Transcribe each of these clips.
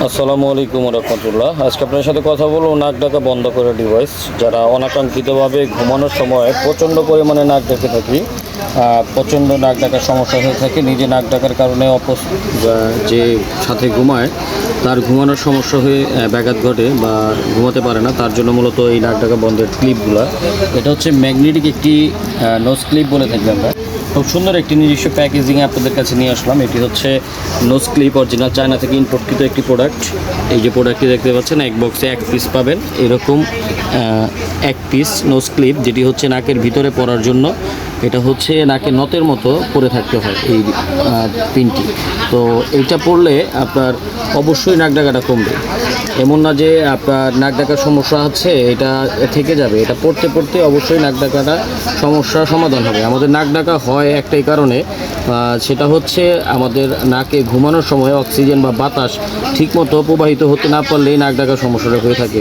আসসালামু আলাইকুম রহমতুল্লাহ। আজকে আপনার সাথে কথা বলব নাক ডাকা বন্ধ করে ডিভাইস যারা অনাকাঙ্ক্ষিতভাবে ঘুমানোর সময় প্রচণ্ড পরিমাণে নাক ডেকে থাকি প্রচণ্ড নাক ডাকার সমস্যা হয়ে থাকে, নিজে নাক ডাকার কারণে অপস যে সাথে ঘুমায়, তার ঘুমানোর সমস্যা হয়ে ব্যাঘাত ঘটে বা ঘুমাতে পারে না। তার জন্য মূলত এই নাক ডাকা বন্ধের ক্লিপগুলো এটা হচ্ছে ম্যাগনেটিক একটি নোজ ক্লিপ বলে থাকি আমরা। খুব সুন্দর একটি নিজস্ব প্যাকেজিংয়ে আপনাদের কাছে নিয়ে আসলাম। এটি হচ্ছে নোজ ক্লিপ অরিজিনাল চায়না থেকে ইম্পোর্টকৃত একটি প্রোডাক্ট এই যে প্রোডাক্টটি দেখতে পাচ্ছেন, এক বক্সে এক পিস পাবেন। এরকম এক পিস নোজ ক্লিপ যেটি হচ্ছে নাকের ভিতরে পড়ার জন্য। এটা হচ্ছে নাকে নতের মতো পরে থাকতে হয় এই পিনটি তো এইটা পড়লে আপনার অবশ্যই নাক ডাকাটা কমবে। এমন না যে আপনার নাক ডাকার সমস্যা আছে, এটা থেকে যাবে। এটা পড়তে পড়তে অবশ্যই নাক ডাকাটা সমস্যার সমাধান হবে। আমাদের নাক ডাকা হয় একটাই কারণে। সেটা হচ্ছে আমাদের নাকে ঘুমানোর সময় অক্সিজেন বা বাতাস ঠিকমতো প্রবাহিত হতে না পারলেই নাক ডাকার সমস্যাটা হয়ে থাকে।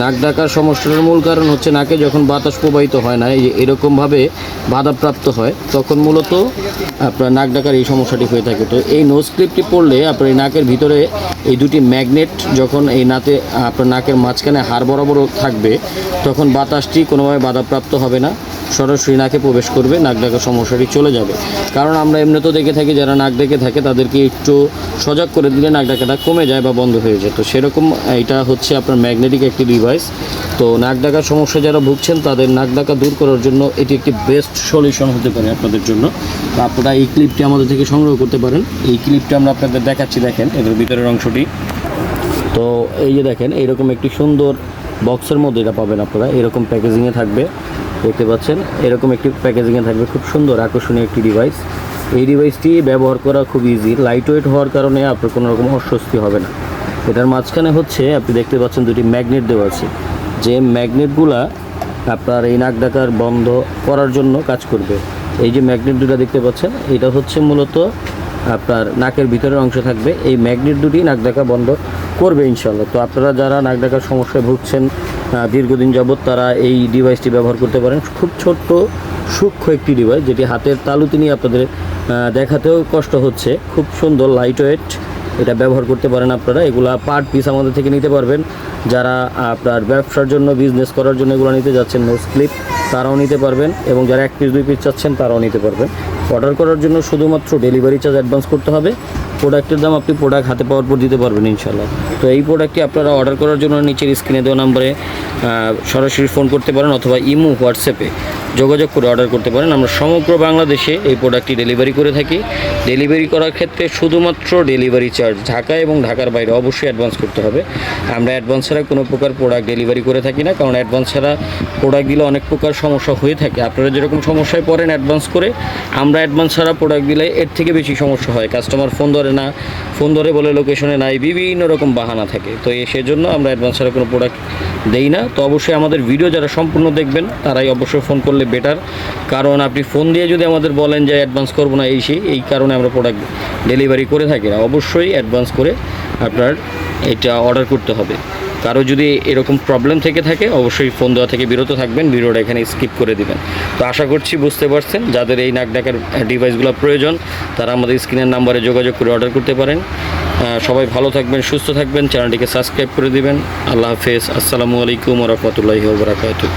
নাক ডাকার সমস্যাটার মূল কারণ হচ্ছে নাকে যখন বাতাস প্রবাহিত হয় না, এই এরকমভাবে বাধাপ্রাপ্ত হয়, তখন মূলত আপনার নাক ডাকার এই সমস্যাটি হয়ে থাকে। তো এই নোজ ক্লিপটি পড়লে আপনার নাকের ভিতরে এই দুটি ম্যাগনেট যখন এই নাতে আপনার নাকের মাঝখানে হাড় বরাবর থাকবে, তখন বাতাসটি কোনোভাবে বাধাপ্রাপ্ত হবে না। সরাসরি নাকে প্রবেশ করবে, নাক ডাকার সমস্যাটি চলে যাবে। কারণ আমরা এমনিতেও দেখে থাকি, যারা নাক ডেকে থাকে, তাদেরকে একটু সজাগ করে দিলে নাক ডাকাটা কমে যায় বা বন্ধ হয়ে যায়। তো সেরকম এটা হচ্ছে আপনার ম্যাগনেটিক একটি ডিভাইস। তো নাক ডাকার সমস্যা যারা ভুগছেন, তাদের নাক ডাকা দূর করার জন্য এটি একটি বেস্ট সলিউশন হতে পারে আপনাদের জন্য। তো আপনারা এই ক্লিপটি আমাদের থেকে সংগ্রহ করতে পারেন। এই ক্লিপটি আমরা আপনাদের দেখাচ্ছি, দেখেন, এদের ভিতরের অংশটি। তো এই যে দেখেন এইরকম একটি সুন্দর বক্সের মধ্যে এটা পাবেন আপনারা। এরকম প্যাকেজিংয়ে থাকবে। দেখতে পাচ্ছেন, এরকম একটি প্যাকেজিংয়ে থাকবে, খুব সুন্দর, আকর্ষণীয় একটি ডিভাইস এই ডিভাইসটি ব্যবহার করা খুব ইজি লাইট ওয়েট হওয়ার কারণে আপনার কোনো রকম অস্বস্তি হবে না। এটার মাঝখানে হচ্ছে, আপনি দেখতে পাচ্ছেন দুটি ম্যাগনেট দেওয়া আছে। যে ম্যাগনেটগুলা আপনার এই নাক ডাকার বন্ধ করার জন্য কাজ করবে। এই যে ম্যাগনেট দুটা দেখতে পাচ্ছেন, এটা হচ্ছে মূলত আপনার নাকের ভিতরের অংশ থাকবে। এই ম্যাগনেট দুটি নাক ডাকা বন্ধ করবে ইনশাল্লাহ তো আপনারা যারা নাক ডাকার সমস্যায় ভুগছেন দীর্ঘদিন যাবৎ তারা এই ডিভাইসটি ব্যবহার করতে পারেন। খুব ছোট্ট, সূক্ষ্ম একটি ডিভাইস যেটি হাতের তালুতে নিয়ে আপনাদের দেখাতেও কষ্ট হচ্ছে। খুব সুন্দর লাইট ওয়েট এটা ব্যবহার করতে পারেন আপনারা। এগুলা পার্ট পিস আমাদের থেকে নিতে পারবেন। যারা আপনার ব্যবসার জন্য বিজনেস করার জন্য এগুলো নিতে যাচ্ছেন নোজ ক্লিপ তারাও নিতে পারবেন। এবং যারা এক পিস দুই পিস চাচ্ছেন, তারাও নিতে পারবেন। অর্ডার করার জন্য শুধুমাত্র ডেলিভারি চার্জ অ্যাডভান্স করতে হবে। প্রোডাক্টের দাম আপনি প্রোডাক্ট হাতে পাওয়ার পর দিতে পারবেন ইনশাল্লাহ তো এই প্রোডাক্টটি আপনারা অর্ডার করার জন্য নিচের স্ক্রিনে দেওয়া নাম্বারে সরাসরি ফোন করতে পারেন অথবা ইমো, হোয়াটসঅ্যাপে যোগাযোগ করে অর্ডার করতে পারেন। আমরা সমগ্র বাংলাদেশে এই প্রোডাক্টটি ডেলিভারি করে থাকি। ডেলিভারি করার ক্ষেত্রে শুধুমাত্র ডেলিভারি চার্জ ঢাকা এবং ঢাকার বাইরে অবশ্যই অ্যাডভান্স করতে হবে। আমরা অ্যাডভান্স ছাড়া কোনো প্রকার প্রোডাক্ট ডেলিভারি করে থাকি না, কারণ অ্যাডভান্স ছাড়া প্রোডাক্ট দিলে অনেক প্রকার সমস্যা হয়ে থাকে। আপনারা যেরকম সমস্যায় পড়েন অ্যাডভান্স করে, আমরা অ্যাডভান্স ছাড়া প্রোডাক্ট দিলে এর থেকে বেশি সমস্যা হয়। কাস্টমার ফোন ধরে না, ফোন ধরে বলে লোকেশনে নাই, বিভিন্ন রকম বাহানা থাকে। তো সেজন্য আমরা অ্যাডভান্স ছাড়া কোনো প্রোডাক্ট দেই না। তো অবশ্যই আমাদের ভিডিও যারা সম্পূর্ণ দেখবেন, তারাই অবশ্যই ফোন করলে বেটার কারণ আপনি ফোন দিয়ে যদি আমাদের বলেন যে অ্যাডভান্স করব না, এই সেই এই কারণে আমরা প্রোডাক্ট ডেলিভারি করে থাকি না। অবশ্যই অ্যাডভান্স করে আপনার এটা অর্ডার করতে হবে। কারও যদি এরকম প্রবলেম থেকে থাকে, অবশ্যই ফোন দেওয়া থেকে বিরত থাকবেন, ভিডিওটা এখানে স্কিপ করে দিবেন। তো আশা করছি বুঝতে পারছেন, যাদের এই নাক ডাকার ডিভাইসগুলো প্রয়োজন, তারা আমাদের স্ক্রিনের নাম্বারে যোগাযোগ করে অর্ডার করতে পারেন। সবাই ভালো থাকবেন, সুস্থ থাকবেন, চ্যানেলটিকে সাবস্ক্রাইব করে দিবেন। আল্লাহ হাফেজ, আসসালামু আলাইকুম রহমতুল্লাহি ওবরাকাতুহ